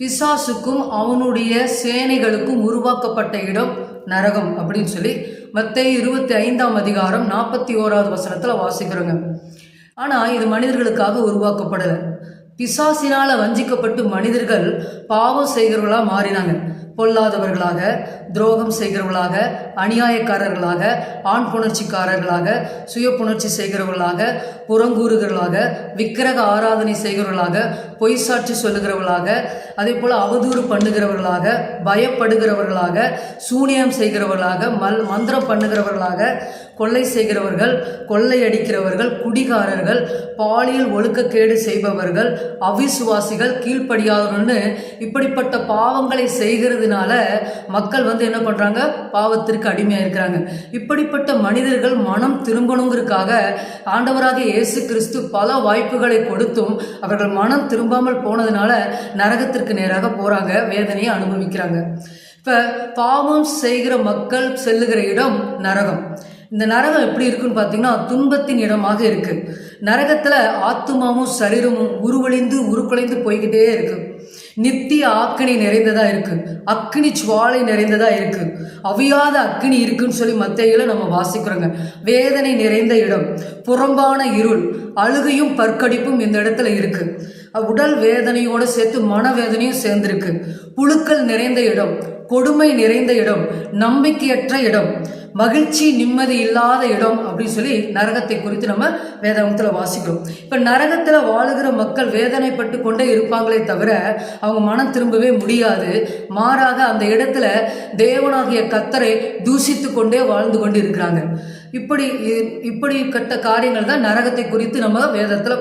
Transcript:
பிசாசுக்கும் அவனுடைய சேனைகளுக்கும் உருவாக்கப்பட்ட இடம் நரகம் அப்படின்னு சொல்லி மத்திய இருபத்தி ஐந்தாம் அதிகாரம் நாற்பத்தி ஓராவது வசனத்தில் வாசிக்கிறோங்க. ஆனால் இது மனிதர்களுக்காக உருவாக்கப்படலை. பிசாசினால் வஞ்சிக்கப்பட்டு மனிதர்கள் பாவம் செய்கிறவர்களாக மாறினாங்க. பொல்லாதவர்களாக துரோகம் செய்கிறவர்களாக அநியாயக்காரர்களாக ஆண் புணர்ச்சிக்காரர்களாக சுய புணர்ச்சி செய்கிறவர்களாக புறங்கூறுகளாக விக்கிரக ஆராதனை செய்கிறவர்களாக பொய் சாட்சி சொல்லுகிறவர்களாக அதே போல் அவதூறு பண்ணுகிறவர்களாக பயப்படுகிறவர்களாக சூனியம் செய்கிறவர்களாக மல் மந்திரம் பண்ணுகிறவர்களாக கொள்ளை செய்கிறவர்கள் கொள்ளையடிக்கிறவர்கள் குடிகாரர்கள் பாலியல் ஒழுக்கக்கேடு செய்பவர்கள் அவிசுவாசிகள் கீழ்ப்படியாதவர்கள்னு இப்படிப்பட்ட பாவங்களை செய்கிறது செய்கிறதுனால மக்கள் வந்து என்ன பண்ணுறாங்க பாவத்திற்கு அடிமையாக இருக்கிறாங்க இப்படிப்பட்ட மனிதர்கள் மனம் திரும்பணுங்கிறதுக்காக ஆண்டவராக இயேசு கிறிஸ்து பல வாய்ப்புகளை கொடுத்தும் அவர்கள் மனம் திரும்பாமல் போனதுனால நரகத்திற்கு நேராக போகிறாங்க வேதனையை அனுபவிக்கிறாங்க. இப்போ பாவம் செய்கிற மக்கள் செல்லுகிற இடம் நரகம். இந்த நரகம் எப்படி இருக்குன்னு பார்த்தீங்கன்னா துன்பத்தின் இடமாக இருக்குது நரகத்தில் ஆத்துமாவும் சரீரமும் உருவழிந்து உருக்குலைந்து போய்கிட்டே இருக்குது நித்திய ஆக்கினி நிறைந்ததா இருக்கு. அக்னி சுவாலை நிறைந்ததா இருக்கு. அவியாத அக்னி இருக்குன்னு சொல்லி மத்தையில நம்ம வாசிக்கிறோங்க. வேதனை நிறைந்த இடம் புறம்பான இருள் அழுகையும் பற்கடிப்பும் இந்த இடத்துல இருக்கு. உடல் வேதனையோடு சேர்த்து மனவேதனையும் சேர்ந்திருக்கு. புழுக்கள் நிறைந்த இடம் கொடுமை நிறைந்த இடம் நம்பிக்கையற்ற இடம் மகிழ்ச்சி நிம்மதி இல்லாத இடம் அப்படின்னு சொல்லி நரகத்தை குறித்து நம்ம வேதாகத்தில் வாசிக்கிறோம். இப்போ நரகத்தில் வாழுகிற மக்கள் வேதனைப்பட்டு கொண்டே இருப்பாங்களே தவிர அவங்க மனம் திரும்பவே முடியாது. மாறாக அந்த இடத்துல தேவனாகிய கத்தரை தூஷித்து கொண்டே வாழ்ந்து கொண்டு இருக்கிறாங்க இப்படி இப்படி கட்ட காரியங்கள் தான் நரகத்தை குறித்து நம்ம வேதத்தில்